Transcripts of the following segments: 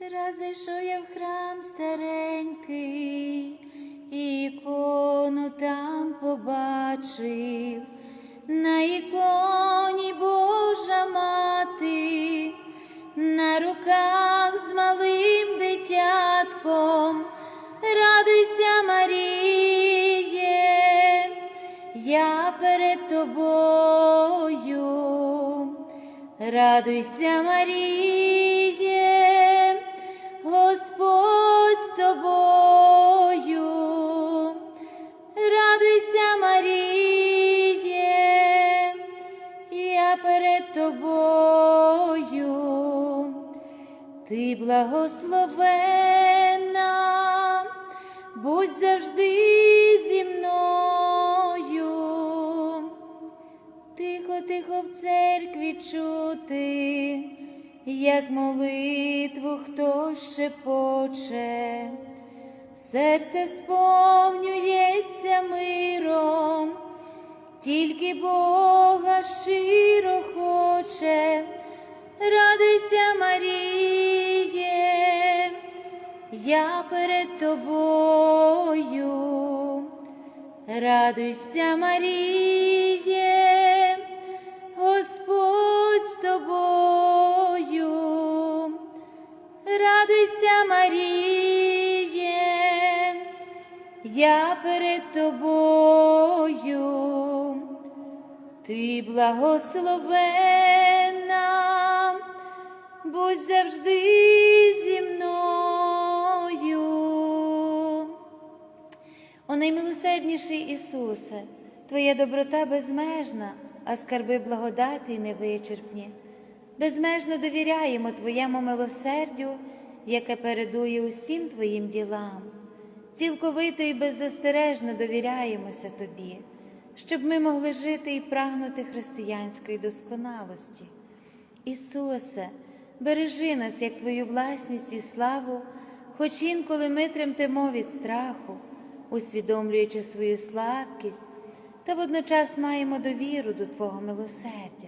Раз зайшов я в храм старенький, ікону там побачив, на іконі Божа мати, на руках з малим дитятком, радуйся, Маріє, я перед тобою, радуйся, Маріє, Господь з тобою, радуйся, Маріє, я перед тобою, ти благословена, будь завжди зі мною. Тихо, тихо в церкві чути, як молитву хтось шепоче, серце сповнюється миром, тільки Бога щиро хоче, радуйся, Маріє, я перед тобою. Радуйся, Маріє, Господь з тобою, радуйся, Маріє, я перед тобою, ти благословена, будь завжди зі мною. О наймилосердніший Ісусе, Твоя доброта безмежна, а скарби благодаті невичерпні. Безмежно довіряємо Твоєму милосердю, яке передує усім Твоїм ділам. Цілковито і беззастережно довіряємося Тобі, щоб ми могли жити і прагнути християнської досконалості. Ісусе, бережи нас як Твою власність і славу, хоч інколи ми тремтемо від страху, усвідомлюючи свою слабкість, та водночас маємо довіру до Твого милосердя.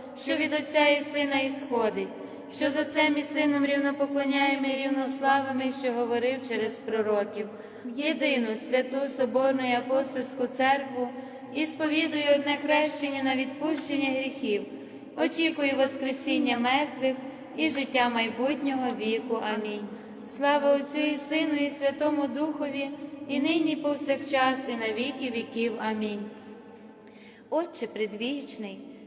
що від Отця і Сина ісходить, що з Отцем і Сином рівно поклоняємо і рівно славимо, що говорив через пророків, єдину святу Соборну і апостольську церкву і сповідую одне хрещення на відпущення гріхів, очікую Воскресіння мертвих і життя майбутнього віку. Амінь. Слава Отцю і Сину, і Святому Духові, і нині повсякчас, і на віки віків. Амінь. Отче предвічний,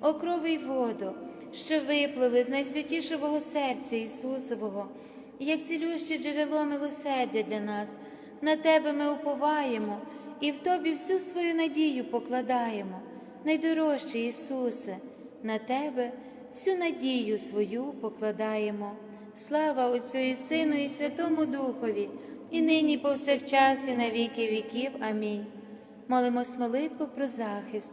О крови й воду, що виплили з найсвятішого серця Ісусового, як цілюще джерело милосердя для нас. На Тебе ми уповаємо і в Тобі всю свою надію покладаємо. Найдорожчий Ісусе, на Тебе всю надію свою покладаємо. Слава Отцю і Сину, і Святому Духові, і нині повсякчас, і на віки віків. Амінь. Молимось молитву про захист,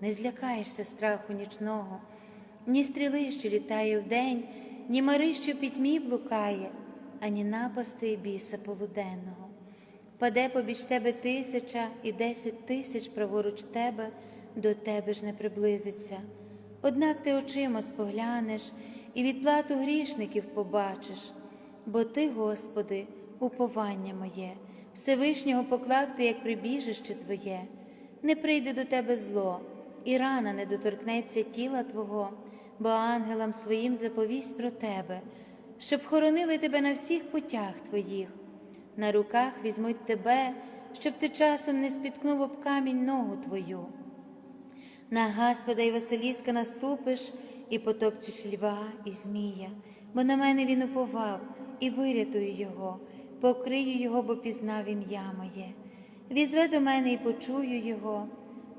не злякаєшся страху нічного, ні стріли, що літає вдень, ні мари, що пітьмі блукає, ані напасти біса полуденного. Впаде побіч тебе тисяча і десять тисяч праворуч тебе, до тебе ж не приблизиться. Однак ти очима споглянеш і відплату грішників побачиш, бо ти, Господи, уповання моє, Всевишнього поклав ти, як прибіжище Твоє, не прийде до тебе зло, і рана не доторкнеться тіла Твого, бо ангелам своїм заповість про тебе, щоб хоронили тебе на всіх путях Твоїх. На руках візьмуть тебе, щоб ти часом не спіткнув об камінь ногу твою. На Господа й Василіска наступиш і потопчеш льва і змія, бо на мене він уповав і вирятую його, покрию його, бо пізнав ім'я моє. Візве до мене і почую його,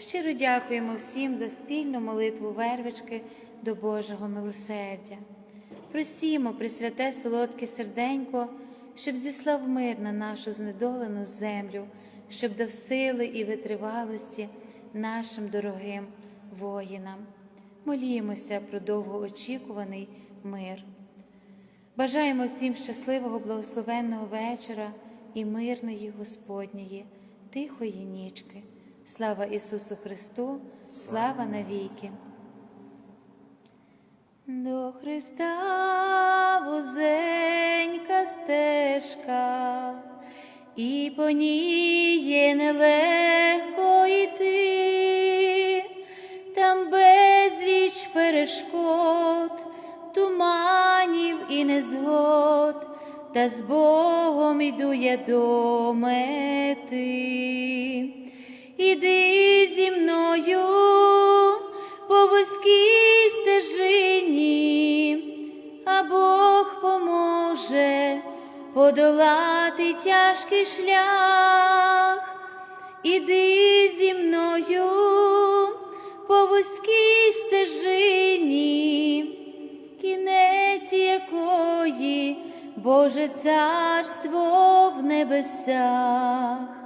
Щиро дякуємо всім за спільну молитву вервички до Божого милосердя. Просімо, Пресвяте солодке серденько щоб зіслав мир на нашу знедолену землю, щоб дав сили і витривалості нашим дорогим воїнам. Молімося про довгоочікуваний мир. Бажаємо всім щасливого, благословенного вечора і мирної Господньої, тихої нічки. Слава Ісусу Христу, слава навіки! До Христа вузенька стежка, і по ній є нелегко йти, там безліч перешкод, туманів і незгод, та з Богом іду я до мети. Іди зі мною по вузькій стежині, а Бог поможе подолати тяжкий шлях, іди зі мною по вузькій стежині, кінець якої Боже царство в небесах,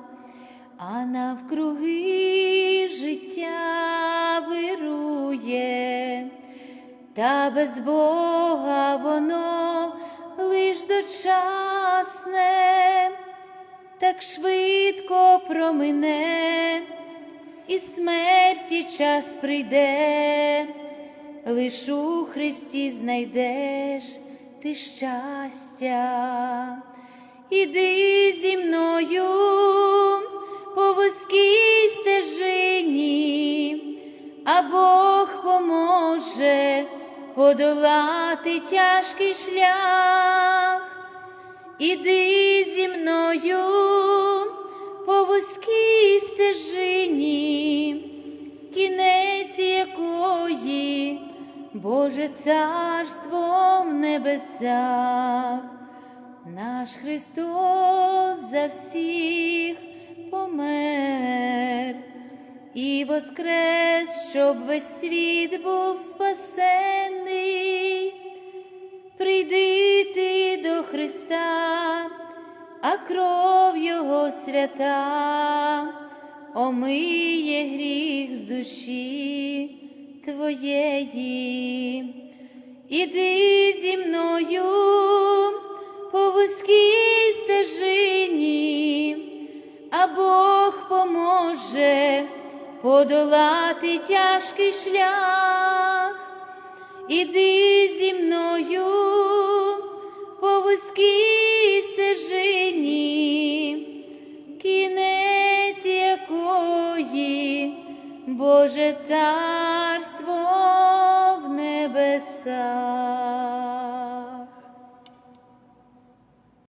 а навкруги життя вирує, та без Бога воно лиш дочасне, так швидко промине, і смерті час прийде, лиш у Христі знайдеш ти щастя. Іди зі мною по вузькій стежині, а Бог поможе подолати тяжкий шлях. Іди зі мною по вузькій стежині, кінець якої Боже царство в небесах. Наш Христос за всіх помер і воскрес, щоб весь світ був спасений. Прийди ти до Христа, а кров Його свята омиє гріх з душі твоєї. Іди зі мною допоможе подолати тяжкий шлях, іди зі мною по вузькій стежині, кінець якої Боже царство в небесах.